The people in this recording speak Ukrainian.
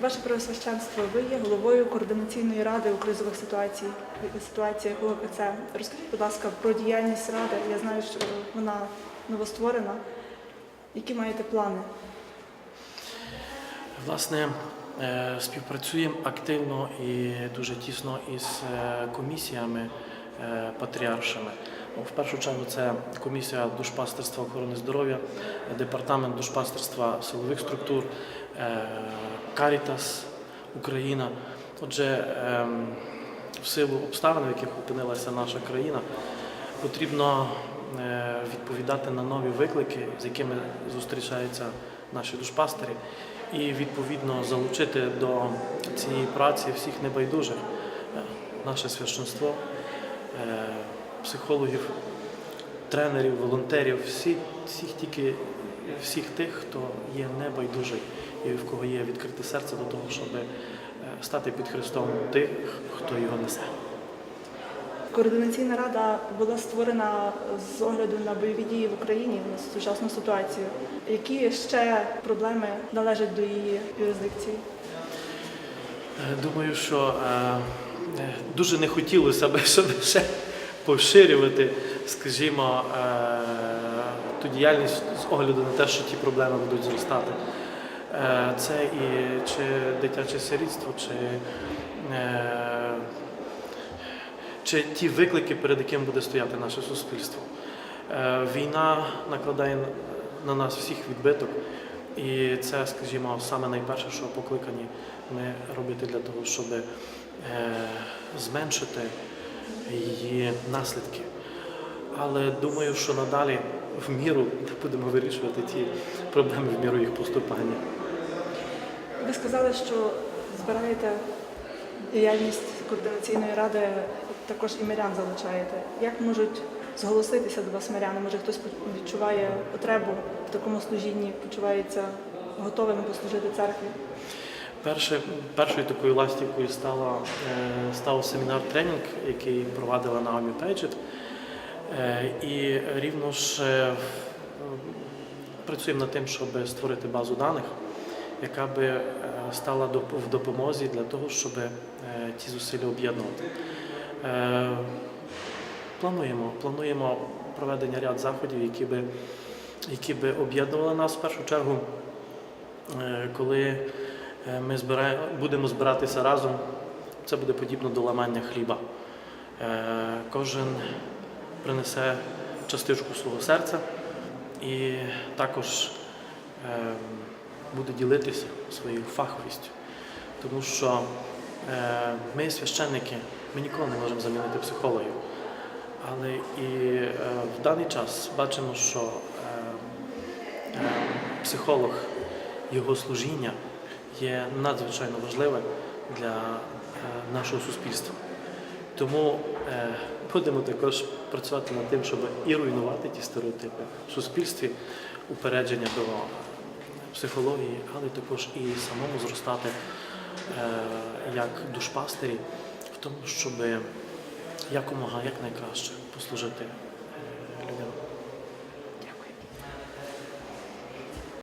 Ваше Преосвященство, ви є головою координаційної ради у кризових ситуацій, ситуаціях УГКЦ. Розкажіть, будь ласка, про діяльність ради. Я знаю, що вона новостворена. Які маєте плани? Власне, е, співпрацюємо активно і дуже тісно із е, комісіями е, патріаршими. Ну, В першу чергу це комісія душпастерства охорони здоров'я, департамент душпастерства силових структур, е, Карітас Україна. Отже, ем, в силу обставин, в яких опинилася наша країна, потрібно е, відповідати на нові виклики, з якими зустрічаються наші душпастері, і відповідно залучити до цієї праці всіх небайдужих, е, наше священство, психологів, тренерів, волонтерів, всі, всіх тільки всіх тих, хто є небайдужий і в кого є відкрите серце до того, щоб е, стати під Христом тих, хто його несе. Координаційна рада була створена з огляду на бойові дії в Україні на сучасну ситуацію. Які ще проблеми належать до її юрисдикції? Е, Думаю, що е, дуже не хотілося б, щоб ще поширювати, скажімо, е, ту діяльність з огляду на те, що ті проблеми будуть зростати. Е, Це і чи дитяче сирітство, чи, е, чи ті виклики, перед якими буде стояти наше суспільство. Війна накладає на нас всіх відбиток, і це, скажімо, саме найперше, що покликані ми робити для того, щоб зменшити її наслідки. Але думаю, що надалі в міру будемо вирішувати ті проблеми в міру їх поступання. Ви сказали, що збираєте діяльність координаційної ради, також і мирян залучаєте. Як можуть зголоситися до вас миряни? Може хтось відчуває потребу в такому служінні, почувається готовим послужити церкві? Перше, першою такою ластівкою стала, е, став семінар-тренінг, який провадила Наомі Пейджет. Е, І рівно ж працюємо над тим, щоб створити базу даних, яка би е, стала в допомозі для того, щоб ті зусилля об'єднувати. Плануємо, плануємо проведення ряд заходів, які би, які би об'єднували нас в першу чергу, коли ми збираємо, будемо збиратися разом, це буде подібно до ламання хліба. Е, Кожен принесе частичку свого серця і також е, буде ділитися своєю фаховістю. Тому що е, ми, священники, ми ніколи не можемо замінити психологів. Але і е, в даний час бачимо, що е, е, психолог, його служіння є надзвичайно важливе для е, нашого суспільства. Тому е, будемо також працювати над тим, щоб і руйнувати ті стереотипи в суспільстві, упередження до психології, але також і самому зростати е, як душпастері в тому, щоб якомога як найкраще послужити людям.